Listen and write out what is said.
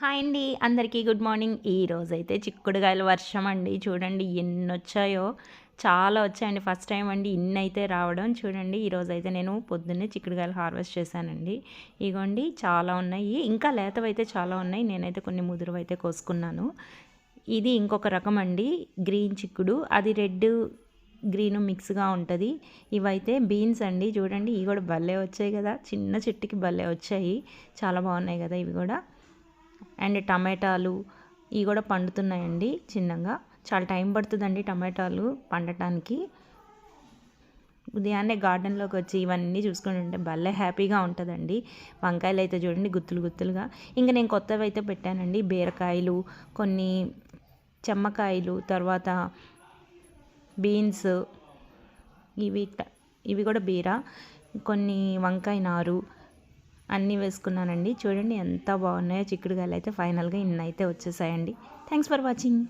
Hi అండి. అందరికీ good morning. ఈ రోజైతే చిక్కుడుగాయల వర్షం అండి. చూడండి ఎన్ని వచ్చాయో చాలా వచ్చాయండి. ఫస్ట్ టైం అండి ఇన్ని అయితే రావడం. చూడండి ఈరోజు అయితే నేను పొద్దున్నే చిక్కుడుగాయలు హార్వెస్ట్ చేశానండి. ఇగోండి చాలా ఉన్నాయి. ఇంకా లేతవైతే చాలా ఉన్నాయి. నేనైతే కొన్ని ముదురువైతే కోసుకున్నాను. ఇది ఇంకొక రకం అండి. గ్రీన్ చిక్కుడు. అది రెడ్ గ్రీన్ మిక్స్గా ఉంటుంది. ఇవైతే బీన్స్ అండి. చూడండి ఇవి కూడా భలే వచ్చాయి కదా. చిన్న చెట్టుకి భలే వచ్చాయి. చాలా బాగున్నాయి కదా ఇవి కూడా. అండ్ టమాటాలు ఇవి కూడా పండుతున్నాయండి చిన్నగా. చాలా టైం పడుతుందండి టమాటాలు పండటానికి. ఉదయాన్నే గార్డెన్లోకి వచ్చి ఇవన్నీ చూసుకుని ఉంటే భలే హ్యాపీగా ఉంటుందండి. వంకాయలు అయితే చూడండి గుత్తులు గుత్తులుగా. ఇంకా నేను కొత్తవి అయితే పెట్టానండి. బీరకాయలు కొన్ని చెమ్మకాయలు తర్వాత బీన్స్ ఇవి ఇవి కూడా బీర కొన్ని వంకాయ నారు అన్నీ వేసుకున్నానండి. చూడండి ఎంత బాగున్నాయో చిక్కుడుగాయలు అయితే ఫైనల్గా ఇన్ని అయితే వచ్చేసాయండి. Thanks for watching